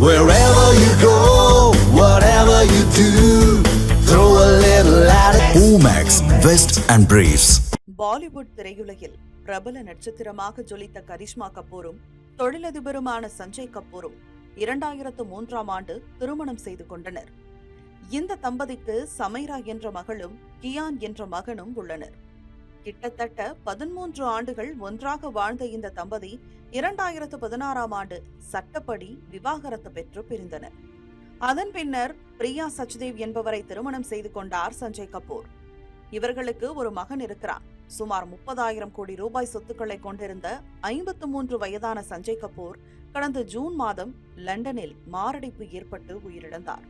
Wherever you go, whatever you do, throw a little at it. Omax, Vest and Briefs. Bollywood திரையுலகில் பிரபல நட்சத்திரமாக ஜொலித்த கரிஷ்மா கபூரும் தொழிலதிபருமான சஞ்சய் கபூரும் இரண்டாயிரத்து மூன்றாம் ஆண்டு திருமணம் செய்து கொண்டனர் இந்த தம்பதிக்கு சமைரா என்ற மகளும் கியான் என்ற மகனும் உள்ளனர் கிட்டத்தட்ட பதிமூன்று ஆண்டுகள் ஒன்றாக வாழ்ந்த இந்த தம்பதி இரண்டாயிரத்து பதினாறாம் ஆண்டு சட்டப்படி விவாகரத்து பெற்று பிரிந்தனர். அதன் பின்னர் பிரியா சச்தேவ் என்பவரை திருமணம் செய்து கொண்டார் சஞ்சய் கபூர். இவர்களுக்கு ஒரு மகன் இருக்கிறார் சுமார் முப்பதாயிரம் கோடி ரூபாய் சொத்துக்களை கொண்டிருந்த ஐம்பத்து மூன்று வயதான சஞ்சய் கபூர் கடந்த ஜூன் மாதம் லண்டனில் மாரடைப்பு ஏற்பட்டு உயிரிழந்தார்.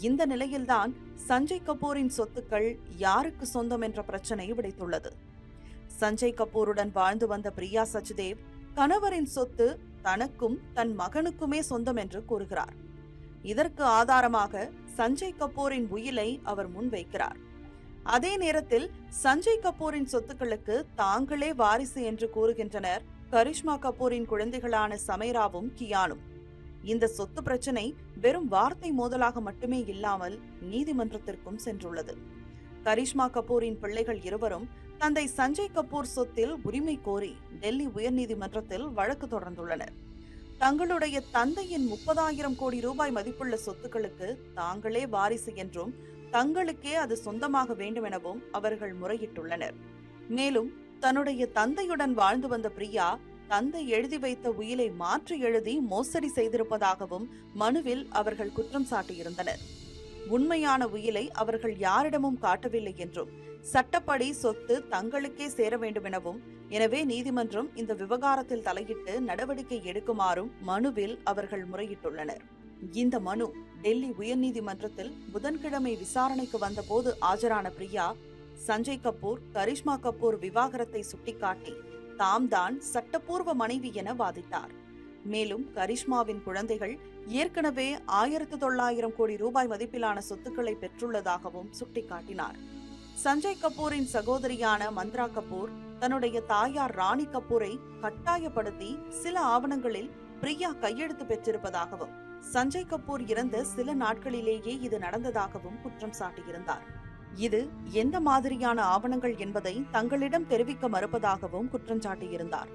இந்த நிலையில்தான் சஞ்சய் கபூரின் சொத்துக்கள் யாருக்கு சொந்தம் என்ற பிரச்சனை விடைத்துள்ளது. சஞ்சய் கபூருடன் வாழ்ந்து வந்த பிரியா சச்தேவ் கணவரின் சொத்து தனக்கும் தன் மகனுக்குமே சொந்தம் என்று கூறுகிறார். இதற்கு ஆதாரமாக சஞ்சய் கபூரின் உயிலை அவர் முன்வைக்கிறார். அதே நேரத்தில் சஞ்சய் கபூரின் சொத்துக்களுக்கு தாங்களே வாரிசு என்று கூறுகின்றனர் கரிஷ்மா கபூரின் குழந்தைகளான சமைராவும் கியானும். இந்த சொத்து பிரச்சனை வெறும் வார்த்தை மோதலாக மட்டுமே இல்லாமல் நீதிமன்றத்திற்கும் சென்றுள்ளது. கரிஷ்மா கபூரின் பிள்ளைகள் இருவரும் தந்தை சஞ்சய் கபூர் சொத்தில் உரிமை கோரி டெல்லி உயர்நீதிமன்றத்தில் வழக்கு தொடர்ந்துள்ளனர். தங்களுடைய தந்தையின் முப்பதாயிரம் கோடி ரூபாய் மதிப்புள்ள சொத்துக்களுக்கு தாங்களே வாரிசு என்றும் தங்களுக்கே அது சொந்தமாக வேண்டும் எனவும் அவர்கள் முறையிட்டுள்ளனர். மேலும் தன்னுடைய தந்தையுடன் வாழ்ந்து வந்த பிரியா தந்தை எழுதி வைத்த உயிலை மாற்றி எழுதி மோசடி செய்திருப்பதாகவும் மனுவில் அவர்கள் குற்றம் சாட்டியிருந்தனர். உண்மையான உயிலை அவர்கள் யாரிடமும் காட்டவில்லை என்றும் சட்டப்படி சொத்து தங்களுக்கே சேர வேண்டும் எனவும் எனவே நீதிமன்றம் இந்த விவகாரத்தில் தலையிட்டு நடவடிக்கை எடுக்குமாறும் மனுவில் அவர்கள் முறையிட்டுள்ளனர். இந்த மனு டெல்லி உயர்நீதிமன்றத்தில் புதன்கிழமை விசாரணைக்கு வந்தபோது ஆஜரான பிரியா சஞ்சய் கபூர் கரிஷ்மா கபூர் விவாகரத்தை சுட்டிக்காட்டி தாம் தான் சட்டப்பூர்வ மனைவி என வாதிட்டார். மேலும் கரிஷ்மாவின் குழந்தைகள் ஏற்கனவே ஆயிரத்து தொள்ளாயிரம் கோடி ரூபாய் மதிப்பிலான சொத்துக்களை பெற்றுள்ளதாகவும் சுட்டிக்காட்டினார். சஞ்சய் கபூரின் சகோதரியான மந்த்ரா கபூர் தன்னுடைய தாயார் ராணி கபூரை கட்டாயப்படுத்தி சில ஆவணங்களில் பிரியா கையெழுத்து பெற்றிருப்பதாகவும் சஞ்சய் கபூர் இறந்த சில நாட்களிலேயே இது நடந்ததாகவும் குற்றம் சாட்டியிருந்தார். இது எந்த மாதிரியான ஆவணங்கள் என்பதை தங்களிடம் தெரிவிக்க மறுப்பதாகவும் குற்றம் சாட்டியிருந்தார்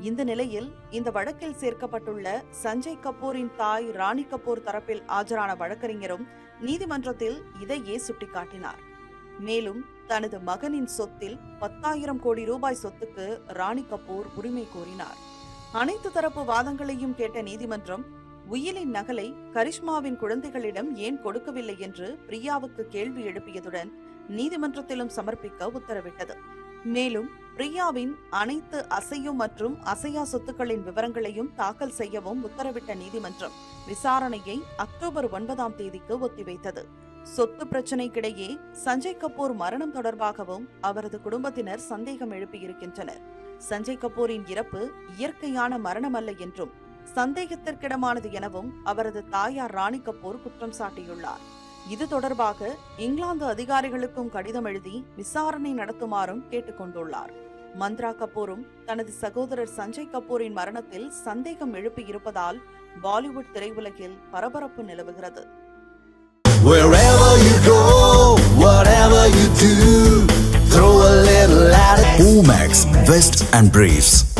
இந்த நிலையில் இந்த வழக்கில் சேர்க்கப்பட்டுள்ள சஞ்சய் கபூரின் தாய் ராணி கபூர் தரப்பில் ஆஜரான வழக்கறிஞரும் நீதிமன்றத்தில் இதையே சுட்டிக்காட்டினார். மேலும் தனது மகனின் சொத்தில் பத்தாயிரம் கோடி ரூபாய் சொத்துக்கு ராணி கபூர் உரிமை கோரினார். அனைத்து தரப்பு வாதங்களையும் கேட்ட நீதிமன்றம் உயிலின் நகலை கரிஷ்மாவின் குழந்தைகளிடம் ஏன் கொடுக்கவில்லை என்று பிரியாவுக்கு கேள்வி எழுப்பியதுடன் நீதிமன்றத்திலும் சமர்ப்பிக்க உத்தரவிட்டது. மேலும் பிரியாவின் அனைத்து அசையும் மற்றும் அசையா சொத்துக்களின் விவரங்களையும் தாக்கல் செய்யவும் உத்தரவிட்ட நீதிமன்றம் விசாரணையை அக்டோபர் ஒன்பதாம் தேதிக்கு ஒத்திவைத்தது. சொத்து பிரச்சினைக்கிடையே சஞ்சய் கபூர் மரணம் தொடர்பாகவும் அவரது குடும்பத்தினர் சந்தேகம் எழுப்பியிருக்கின்றனர். சஞ்சய் கபூரின் இறப்பு இயற்கையான மரணமல்ல என்றும் சந்தேகத்திற்கிடமானது எனவும் அவரது தாயார் ராணி கபூர் குற்றம் சாட்டியுள்ளார் இது தொடர்பாக இங்கிலாந்து அதிகாரிகளுக்கும் கடிதம் எழுதி விசாரணை நடத்துமாறும் கேட்டுக்கொண்டுள்ளார் மந்த்ரா கபூரும் தனது சகோதரர் சஞ்சய் கபூரின் மரணத்தில் சந்தேகம் எழுப்பியிருப்பதால் பாலிவுட் திரையுலகில் பரபரப்பு நிலவுகிறது. Omax, Vest and Briefs.